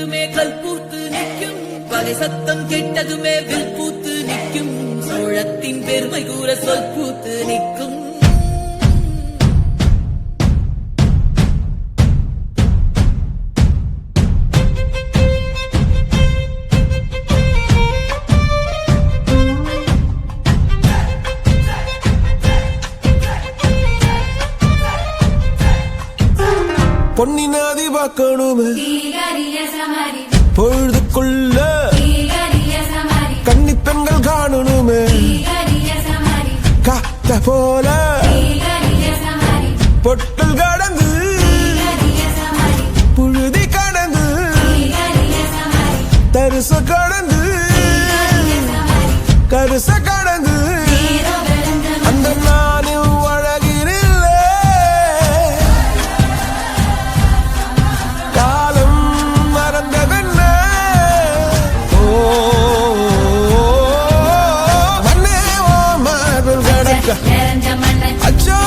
கேட்டதுமே கல் கூத்து நிற்கும். பகை சத்தம் கேட்டதுமே வில் பூத்து நிற்கும். சோழத்தின் பெருமை கூற சொல் நிற்கும். பொன்னி நாதி பார்க்கணுமே பொழுதுக்குள்ள கன்னி பெண்கள் காணணுமே. காத்த போல பொட்டல் கடந்து புழுதி கடந்து தரிச கடந்து கருச கடந்து மார்பில் கடக்க நிறைஞ்ச மண்ணை அச்சோ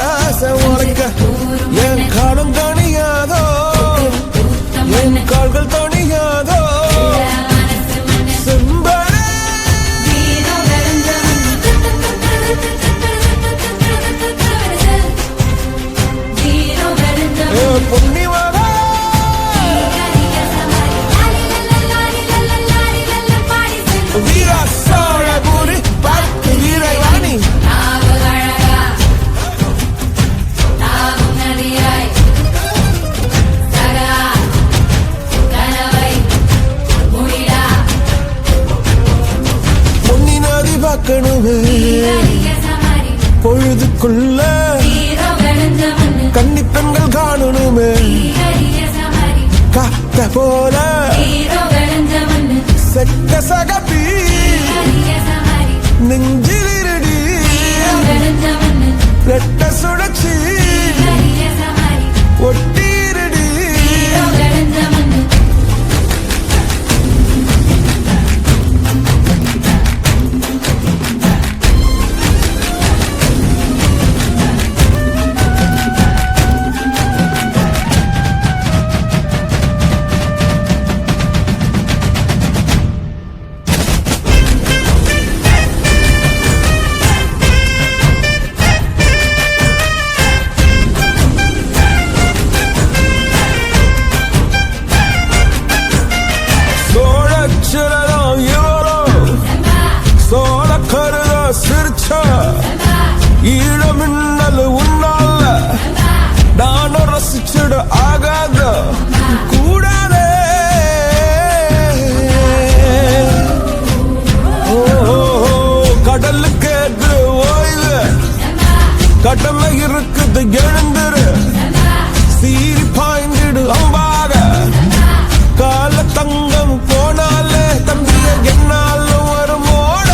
ராச உரைக்க என் காலம் தணியாதோ என் கால்கள் தணியாதோ மனசு மண்ணை பார்க்கணுமே பொழுதுக்குள்ள தீரோ கன்னி பெண்கள் காணணுமே. காத்த போல செட்ட சகப்பி கடமை இருக்குது எழுந்துரு. சீரி பாய்ந்திடு அம்பாக. கால தங்கம் போனாலே தம்பிய என்னாலும் வருமோட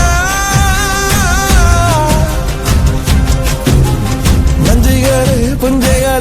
நஞ்சிகளே புஞ்சைகளே ரம்பைகளை